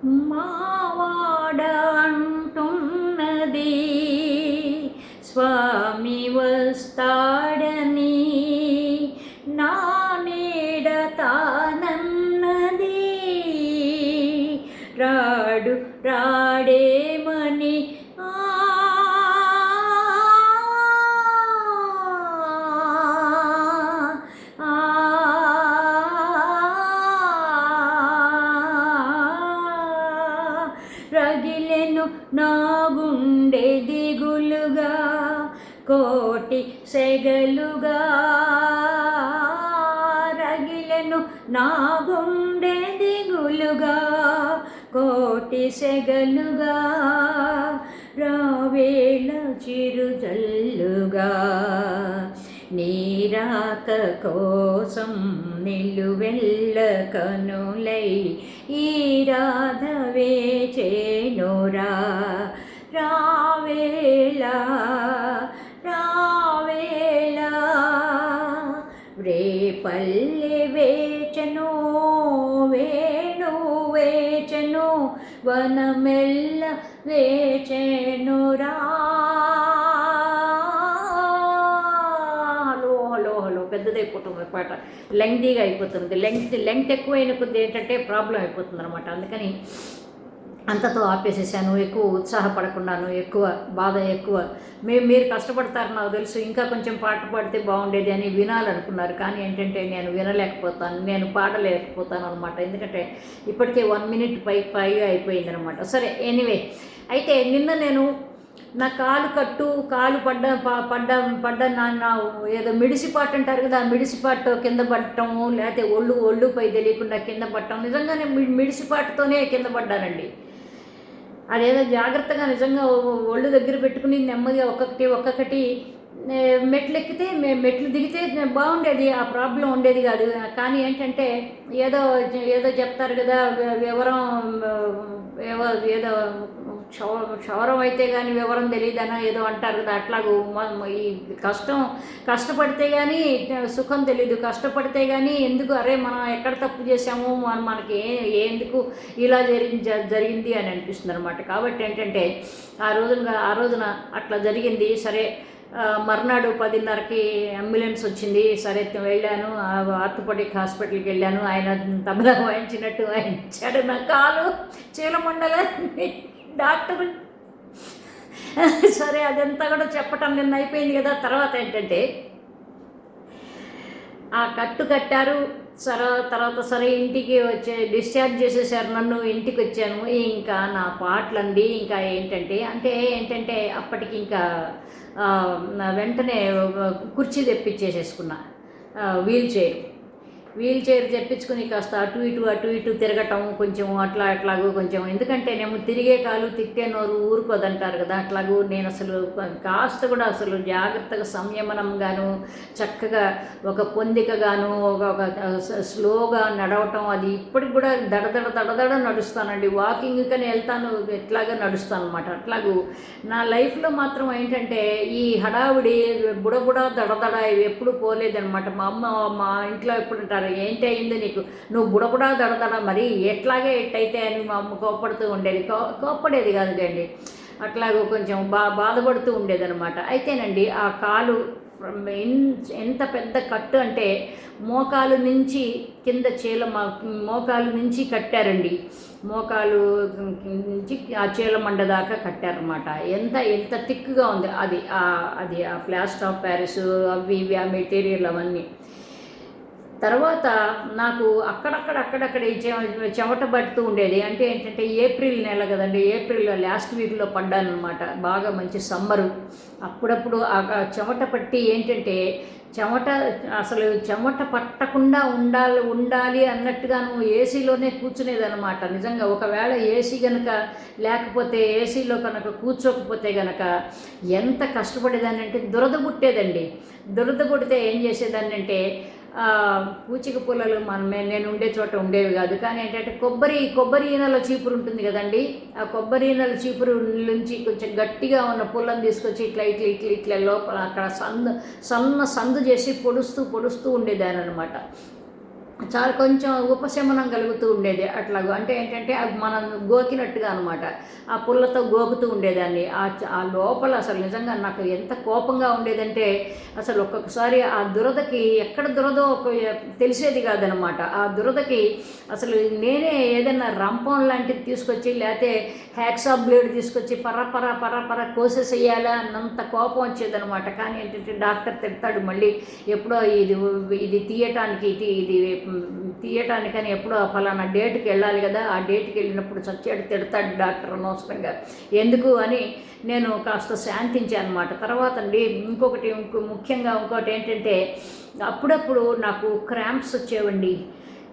మావాడంటున్నది స్వామి వస్తా కోలుగా కోటి సెగలుగా రావేళ చిరుజల్లుగా. నీరాక కోసం నిలువెల్ల కనులై ఈ రాధవే చేనురా రావేళ రావేళ రేపల్ వనమెల్ల వేచేనురా హలో హలో హలో పెద్దదైపోతుంది పాట. లెంగ్తీగా అయిపోతుంది. లెంగ్త్ లెంగ్త్ ఎక్కువైన కొద్ది ఏంటంటే ప్రాబ్లం అయిపోతుంది అనమాట అందుకని అంతతో ఆపేసేసాను. ఎక్కువ ఉత్సాహపడకుండాను ఎక్కువ బాధ ఎక్కువ మీ మీరు కష్టపడతారు నాకు తెలుసు. ఇంకా కొంచెం పాట పాడితే బాగుండేది అని వినాలనుకున్నారు. కానీ ఏంటంటే నేను వినలేకపోతాను నేను పాడలేకపోతాను అనమాట ఎందుకంటే ఇప్పటికే వన్ మినిట్ పై పైగా అయిపోయింది అనమాట సరే ఎనీవే. అయితే నిన్న నేను నా కాలు కట్టు కాలు పడ్డ ప- పడ్డ పడ్డ నా నా ఏదో మిడిసిపాటు అంటారు కదా ఆ మిడిసిపాటు కింద పడటము లేకపోతే ఒళ్ళు ఒళ్ళుపై తెలియకుండా కింద పడటం నిజంగానే మిడిసిపాటుతోనే కింద పడ్డానండి అదేదో జాగ్రత్తగా నిజంగా ఒళ్ళు దగ్గర పెట్టుకుని నెమ్మదిగా ఒక్కొక్కటి ఒక్కొక్కటి మెట్లు ఎక్కితే మెట్లు దిగితే బాగుండేది ఆ ప్రాబ్లం ఉండేది కాదు. కానీ ఏంటంటే ఏదో ఏదో చెప్తారు కదా వివరం ఏవో ఏదో క్షవరం క్షౌరం అయితే కానీ వివరం తెలియదనో ఏదో అంటారు కదా అట్లాగూ ఈ కష్టం కష్టపడితే కానీ సుఖం తెలియదు కష్టపడితే కానీ ఎందుకు అరే మనం ఎక్కడ తప్పు చేసాము మన మనకి ఏ ఎందుకు ఇలా జరిగి జ- జరిగింది అని అనిపిస్తుంది అనమాట కాబట్టి ఏంటంటే ఆ రోజున ఆ రోజున అట్లా జరిగింది. సరే మర్నాడు పదిన్నరకి అంబులెన్స్ వచ్చింది. సరే వెళ్ళాను. ఆ హాస్పిటల్కి వెళ్ళాను. ఆయన తబలా వాయించినట్టు వాయించాడు నా కాలు. చీలమండల డాక్టర్. సరే అదంతా కూడా చెప్పటం నిన్న అయిపోయింది కదా. తర్వాత ఏంటంటే ఆ కట్టు కట్టారు. సరే తర్వాత సరే ఇంటికి వచ్చే డిశ్చార్జ్ చేసేసారు నన్ను ఇంటికి వచ్చాను ఇంకా నా పాటలండి ఇంకా ఏంటంటే అంటే ఏంటంటే అప్పటికి ఇంకా వెంటనే కుర్చీ తెప్పించేసేసుకున్నా. Wheelchair. వీల్ చైర్ తెప్పించుకుని కాస్త అటు ఇటు అటు ఇటు తిరగటం కొంచెం అట్లా అట్లాగో కొంచెం. ఎందుకంటే నేను తిరిగే కాలు తిట్టే నోరు ఊరుకోదంటారు కదా అట్లాగూ నేను అసలు కాస్త కూడా అసలు జాగ్రత్తగా సంయమనంగాను చక్కగా ఒక పొందికగాను ఒక ఒక స్లోగా నడవటం అది ఇప్పటికి కూడా దడదడ దడదడ నడుస్తానండి. వాకింగ్ కానీ వెళ్తాను ఎట్లాగా నడుస్తాను అనమాట అట్లాగూ నా లైఫ్లో మాత్రం ఏంటంటే ఈ హడావుడి బుడబుడ దడదడ ఎప్పుడు పోలేదనమాట మా అమ్మ మా ఇంట్లో ఎప్పుడు అంటారు ఏంటి అయింది నీకు? నువ్వు బుడబుడ దడదడ మరి ఎట్లాగే ఎట్టయితే అని మా అమ్మ కోప్పడుతూ ఉండేది. కో కోప్పడేది కాదు అండి అట్లాగో కొంచెం బా బాధపడుతూ ఉండేదనమాట అయితేనండి ఆ కాలు ఎంత పెద్ద కట్టు అంటే మోకాలు నుంచి కింద చీల మోకాలు నుంచి కట్టారండి. మోకాలు నుంచి ఆ చీలమండ దాకా కట్టారనమాట ఎంత ఎంత థిక్గా ఉంది. అది అది ఆ ప్లాస్టర్ ఆఫ్ ప్యారిస్ అవి ఇవి ఆ మెటీరియల్ అవన్నీ. తర్వాత నాకు అక్కడక్కడ అక్కడక్కడ చెమట పడుతూ ఉండేది. అంటే ఏంటంటే ఏప్రిల్ నెల కదండి ఏప్రిల్ లాస్ట్ వీక్లో పడ్డాను అనమాట బాగా మంచి సమ్మరు. అప్పుడప్పుడు ఆ చెమట పట్టి ఏంటంటే చెమట అసలు చెమట పట్టకుండా ఉండాలి ఉండాలి అన్నట్టుగాను ఏసీలోనే కూర్చునేదనమాట నిజంగా ఒకవేళ ఏసీ గనక లేకపోతే ఏసీలో కనుక కూర్చోకపోతే గనక ఎంత కష్టపడేదాన్ని అంటే దురద పుట్టేదండి. దురద పుడితే ఏం చేసేదాన్ని అంటే పూచిక పుల్లలు మనమే నేను ఉండే చోట ఉండేవి కాదు. కానీ ఏంటంటే కొబ్బరి కొబ్బరి ఈనలో చీపురు ఉంటుంది కదండి. ఆ కొబ్బరి ఈనల చీపురు నుంచి కొంచెం గట్టిగా ఉన్న పుల్లని తీసుకొచ్చి ఇట్లా ఇట్లా ఇట్లా ఇట్లా లోపల అక్కడ సందు సన్న సందు చేసి పొడుస్తూ పొడుస్తూ ఉండేదాన్ని అనమాట చాలా కొంచెం ఉపశమనం కలుగుతూ ఉండేది అట్లాగూ. అంటే ఏంటంటే అది మనం గోకినట్టుగా అనమాట. ఆ పుల్లతో గోకుతూ ఉండేదాన్ని. ఆ ఆ లోపల అసలు నిజంగా నాకు ఎంత కోపంగా ఉండేదంటే అసలు ఒక్కొక్కసారి ఆ దురదకి ఎక్కడ దురదో ఒక తెలిసేది కాదనమాట. ఆ దురదకి అసలు నేనే ఏదైనా రంపం లాంటిది తీసుకొచ్చి లేకపోతే హ్యాక్సా బ్లేడ్ తీసుకొచ్చి పర పర పర పర కోసేసేయాలా అన్నంత కోపం వచ్చేదనమాట. కానీ ఏంటంటే డాక్టర్ తిడతాడు మళ్ళీ ఎప్పుడో ఇది ఇది తీయటానికి ఇది ఇది తీయటానికని ఎప్పుడో ఫలానా డేట్కి వెళ్ళాలి కదా ఆ డేట్కి వెళ్ళినప్పుడు చచ్చాడు తిడతాడు డాక్టర్ అనవసరంగా. ఎందుకు అని నేను కాస్త శాంతించాను అనమాట తర్వాత అండి ఇంకొకటి ఇంకో ముఖ్యంగా ఇంకోటి ఏంటంటే అప్పుడప్పుడు నాకు క్రాంప్స్ వచ్చేవండి.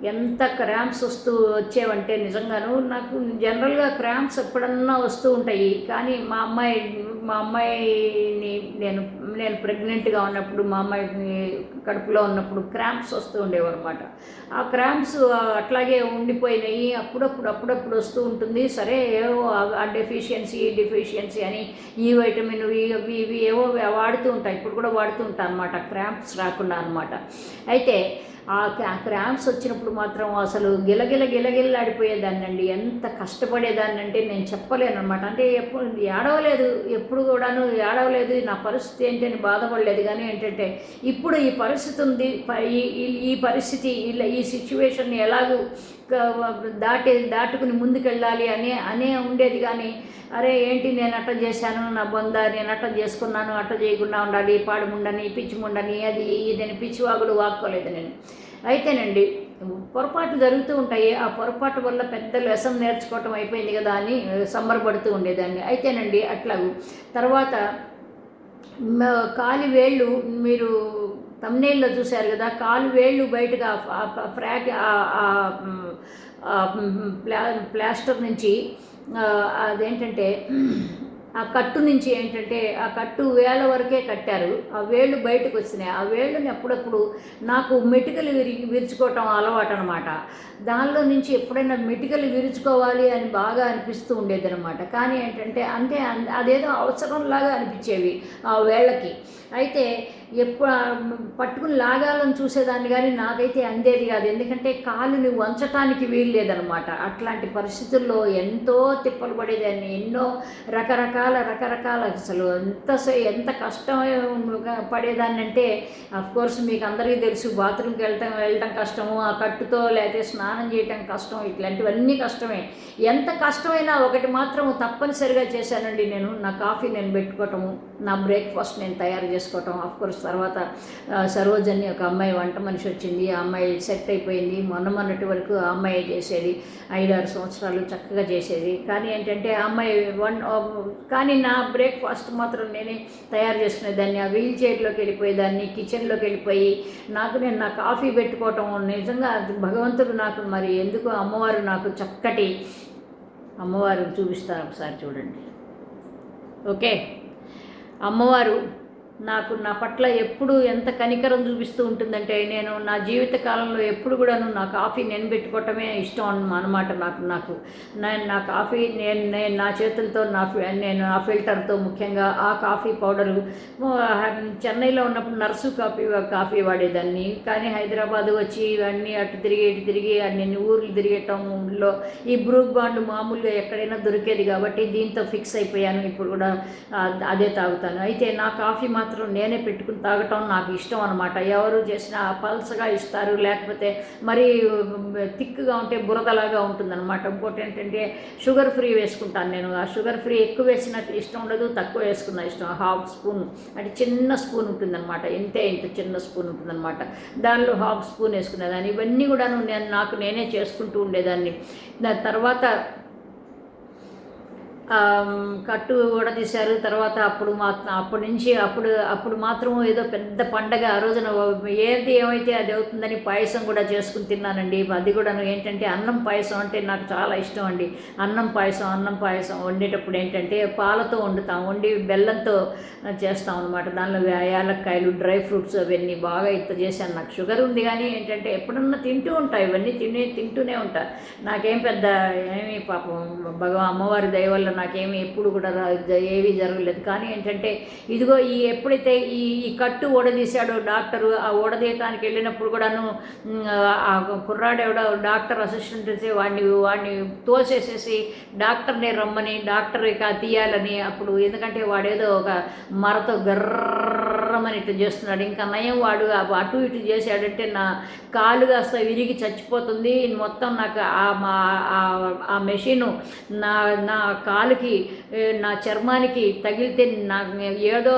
ఎంత క్రాంప్స్ వస్తూ వచ్చేవంటే నిజంగాను నాకు జనరల్గా క్రాంప్స్ ఎప్పుడన్నా వస్తూ ఉంటాయి. కానీ మా అమ్మాయి మా అమ్మాయిని నేను నేను ప్రెగ్నెంట్గా ఉన్నప్పుడు మా అమ్మాయి కడుపులో ఉన్నప్పుడు క్రాంప్స్ వస్తూ ఉండేవి అనమాట ఆ క్రాంప్స్ అట్లాగే ఉండిపోయినాయి. అప్పుడప్పుడు అప్పుడప్పుడు వస్తూ ఉంటుంది. సరే ఏవో ఆ- డెఫిషియన్సీ డెఫిషియన్సీ అని ఈ వైటమిన్ ఇవి ఇవి ఏవో వాడుతూ ఉంటాయి ఇప్పుడు కూడా వాడుతూ ఉంటాను అనమాట క్రాంప్స్ రాకుండా అనమాట అయితే ఆ క్రా- క్రాంప్స్ వచ్చినప్పుడు మాత్రం అసలు గిలగిల గిలగిల్లాడిపోయేదాన్నండి అండి ఎంత కష్టపడేదాన్ని అంటే నేను చెప్పలేను అనమాట అంటే ఎప్పుడు ఏడవలేదు. ఎప్పుడు కూడాను ఏడవలేదు. నా పరిస్థితి ఏంటి అని బాధపడలేదు కానీ ఏంటంటే ఇప్పుడు ఈ పరిస్థితి ఉంది ఈ ఈ- పరిస్థితి ఇలా ఈ సిచ్యువేషన్ని ఎలాగూ దాటి దాటుకుని ముందుకెళ్ళాలి అని అనే ఉండేది కానీ అరే ఏంటి నేను అట్ట చేశాను నా బొంద నేను అట్ట చేసుకున్నాను అట్ట చేయకుండా ఉండాలి పాడుముండని పిచ్చిముండని అది ఇదని పిచ్చివాగుడు వాక్కోలేదు నేను. అయితేనండి పొరపాట్లు జరుగుతూ ఉంటాయి ఆ పొరపాటు వల్ల పెద్ద లెసన్ నేర్చుకోవటం అయిపోయింది కదా అని సంబరపడుతూ ఉండేదాన్ని. అయితేనండి అట్లాగూ తర్వాత కాలి వేళ్ళు మీరు తమ్నేల్లో చూశారు కదా కాలు వేళ్ళు బయటగా ఫ్రాక్ ప్లా ప్లాస్టర్ నుంచి అదేంటంటే ఆ కట్టు నుంచి ఏంటంటే ఆ కట్టు వేళ్ళ వరకే కట్టారు. ఆ వేళ్ళు బయటకు వచ్చినాయి. ఆ వేళ్ళని అప్పుడప్పుడు నాకు మెటికలు విరి విరుచుకోవటం అలవాటు అనమాట దానిలో నుంచి ఎప్పుడైనా మెటికలు విరుచుకోవాలి అని బాగా అనిపిస్తూ ఉండేది అనమాట కానీ ఏంటంటే అంటే అన్- అదేదో అవసరంలాగా అనిపించేవి ఆ వేళ్ళకి. అయితే ఎప్పుడు పట్టుకుని లాగాలని చూసేదాన్ని కానీ నాకైతే అందేది కాదు. ఎందుకంటే కాలుని వంచటానికి వీలు లేదనమాట. అట్లాంటి పరిస్థితుల్లో ఎంతో తిప్పలు పడేదాన్ని. ఎన్నో రకరకాల రకరకాల అసలు ఎంత ఎంత కష్టం పడేదాన్ని అంటే కోర్స్ మీకు అందరికీ తెలుసు బాత్రూమ్కి వెళ్ళటం వెళ్ళటం కష్టము ఆ కట్టుతో లేకపోతే స్నానం చేయటం కష్టం ఇట్లాంటివన్నీ కష్టమే. ఎంత కష్టమైనా ఒకటి మాత్రం తప్పనిసరిగా చేశానండి నేను. నా కాఫీ నేను పెట్టుకోవటము నా బ్రేక్ఫాస్ట్ నేను తయారు చేసుకోవటం కోర్స్ తర్వాత సరోజని ఒక అమ్మాయి వంట మనిషి వచ్చింది. ఆ అమ్మాయి సెట్ అయిపోయింది. మొన్న మొన్నటి వరకు ఆ అమ్మాయి చేసేది. ఐదారు సంవత్సరాలు చక్కగా చేసేది. కానీ ఏంటంటే ఆ అమ్మాయి వన్ కానీ నా బ్రేక్ఫాస్ట్ మాత్రం నేనే తయారు చేసుకునేదాన్ని. ఆ వీల్ చైర్లోకి వెళ్ళిపోయేదాన్ని కిచెన్లోకి వెళ్ళిపోయి నాకు నేను నా కాఫీ పెట్టుకోవటం నిజంగా భగవంతుడు నాకు మరి ఎందుకు అమ్మవారు నాకు చక్కటి అమ్మవారు చూపిస్తారు ఒకసారి చూడండి. ఓకే? అమ్మవారు నాకు నా పట్ల ఎప్పుడు ఎంత కనికరం చూపిస్తూ ఉంటుందంటే నేను నా జీవిత కాలంలో ఎప్పుడు కూడాను నా కాఫీ నేను పెట్టుకోవటమే ఇష్టం అనమాట అన్నమాట నాకు నాకు. నేను నా కాఫీ నేను నేను నా చేతులతో నా ఫి- నేను నా ఫిల్టర్తో ముఖ్యంగా ఆ కాఫీ పౌడరు. చెన్నైలో ఉన్నప్పుడు నర్సు కాఫీ కాఫీ వాడేదాన్ని. కానీ హైదరాబాద్ వచ్చి ఇవన్నీ అటు తిరిగి ఇటు తిరిగి అన్ని ఊర్లు తిరిగేటంలో ఈ బ్రూక్ బాండ్ మామూలుగా ఎక్కడైనా దొరికేది కాబట్టి దీంతో ఫిక్స్ అయిపోయాను. ఇప్పుడు కూడా అదే తాగుతాను. అయితే నా కాఫీ మా మాత్రం నేనే పెట్టుకుని తాగటం నాకు ఇష్టం అనమాట ఎవరు చేసినా పల్సగా ఇస్తారు లేకపోతే మరీ థిక్గా ఉంటే బురదలాగా ఉంటుందన్నమాట. ఇంకోటి ఏంటంటే షుగర్ ఫ్రీ వేసుకుంటాను నేను. ఆ షుగర్ ఫ్రీ ఎక్కువ వేసినట్టు ఇష్టం ఉండదు తక్కువ వేసుకున్న ఇష్టం. హాఫ్ స్పూన్ అంటే చిన్న స్పూన్ ఉంటుందన్నమాట. ఇంతే ఇంత చిన్న స్పూన్ ఉంటుందన్నమాట. దానిలో హాఫ్ స్పూన్ వేసుకునేదాన్ని. ఇవన్నీ కూడా నేను నాకు నేనే చేసుకుంటూ ఉండేదాన్ని. దాని తర్వాత కట్టు కూడా తీశారు. తర్వాత అప్పుడు మా అప్పటి నుంచి అప్పుడు అప్పుడు మాత్రం ఏదో పెద్ద పండగ ఆ రోజున ఏది ఏమైతే అది అవుతుందని పాయసం కూడా చేసుకుని తిన్నానండి. అది కూడా ఏంటంటే అన్నం పాయసం అంటే నాకు చాలా ఇష్టం అండి. అన్నం పాయసం అన్నం పాయసం వండేటప్పుడు ఏంటంటే పాలతో వండుతాం. వండి బెల్లంతో చేస్తాం అనమాట దానిలో యాలక్కాయలు డ్రై ఫ్రూట్స్ అవన్నీ బాగా ఇంత చేశాను. నాకు షుగర్ ఉంది కానీ ఏంటంటే ఎప్పుడన్నా తింటూ ఉంటాయి ఇవన్నీ తినే తింటూనే ఉంటా. నాకేం పెద్ద ఏమీ పాపం భగవా అమ్మవారి దయ వల్ల నాకేమి ఎప్పుడు కూడా ఏమీ జరగలేదు. కానీ ఏంటంటే ఇదిగో ఈ ఎప్పుడైతే ఈ ఈ కట్టు ఓడదీశాడో డాక్టరు ఆ ఓడదీయటానికి వెళ్ళినప్పుడు కూడాను ఆ కుర్రాడెవడో డాక్టర్ అసిస్టెంట్ వచ్చి వాడిని వాడిని తోసేసేసి డాక్టర్ని రమ్మని డాక్టర్ ఇక తీయాలని అప్పుడు. ఎందుకంటే వాడేదో ఒక మరతో గర్ర గర్రమని ఇట్లా చేస్తున్నాడు. ఇంకా నయం వాడు అటు ఇటు చేశాడంటే నా కాలు కాస్త విరిగి చచ్చిపోతుంది. మొత్తం నాకు ఆ మా ఆ- మెషిను నా నా కాలుకి నా చర్మానికి తగిలితే నాకు ఏదో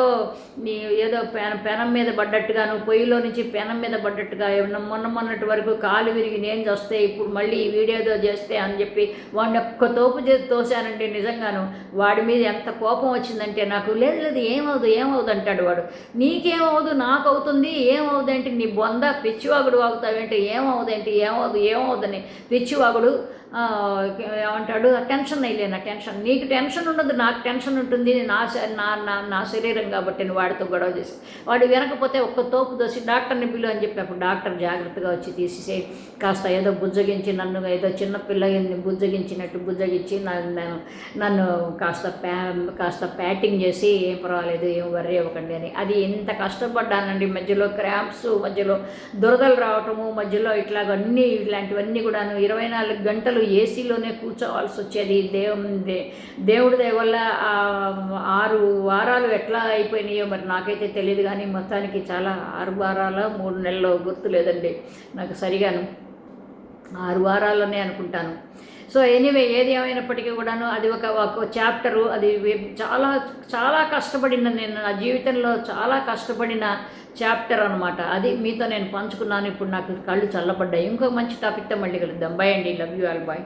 నీ- ఏదో పెన పెనం మీద పడ్డట్టుగాను పొయ్యిలో నుంచి పెనం మీద పడ్డట్టుగా మొన్న మొన్నటి వరకు కాలు విరిగి నేను వస్తే ఇప్పుడు మళ్ళీ ఈ వీడియోతో చేస్తే అని చెప్పి వాడిని ఒక్క తోపు తోశానంటే నిజంగాను వాడి మీద ఎంత కోపం వచ్చిందంటే నాకు లేదు లేదు ఏమవుదు ఏమవుదు అంటాడు వాడు. నీకేమవుదు నాకు అవుతుంది నీ బొంద పిచ్చివాగుడు వాగుతావేంటి? ఏమవుదేంటి ఏమవుదు ఏమవుదని పిచ్చివాగుడు ఏమంటాడు టెన్షన్ అయ్యలేనా టెన్షన్. నీకు టెన్షన్ ఉండదు నాకు టెన్షన్ ఉంటుంది నా నా నా నా శరీరం కాబట్టి నేను వాడితో గొడవ చేసి వాడు వినకపోతే ఒక్క తోపు దోసి డాక్టర్ని పిలు అని చెప్పి అప్పుడు డాక్టర్ జాగ్రత్తగా వచ్చి తీసేసి కాస్త ఏదో బుజ్జగించి నన్ను ఏదో చిన్న పిల్లని బుజ్జగించినట్టు బుజ్జగించి నన్ను నన్ను కాస్త ప్యా కాస్త ప్యాటింగ్ చేసి ఏం పర్వాలేదు ఏం వర్రీ అవ్వకండి అని. అది ఎంత కష్టపడ్డానండి మధ్యలో క్రాంప్స్ మధ్యలో దురదలు రావటము మధ్యలో ఇట్లాగన్నీ ఇట్లాంటివన్నీ కూడాను ఇరవై నాలుగు గంటలు ఏసీలోనే కూర్చోవాల్సి వచ్చేది. దేవు దేవుడి దయ వల్ల ఆరు వారాలు ఎట్లా అయిపోయినాయో మరి నాకైతే తెలియదు కానీ మొత్తానికి చాలా ఆరు వారాల మూడు నెలలు గుర్తు లేదండి నాకు సరిగాను. ఆరు వారాల్లోనే అనుకుంటాను. సో ఎనీవే ఏది ఏమైనప్పటికీ కూడాను అది ఒక ఒక చాప్టరు అది చాలా చాలా కష్టపడిన నేను నా జీవితంలో చాలా కష్టపడిన చాప్టర్ అనమాట అది మీతో నేను పంచుకున్నాను. ఇప్పుడు నాకు కళ్ళు చల్లబడ్డాయి. ఇంకో మంచి టాపిక్తో మళ్ళీ కలుద్దాం. బై అండి. Love you all. బాయ్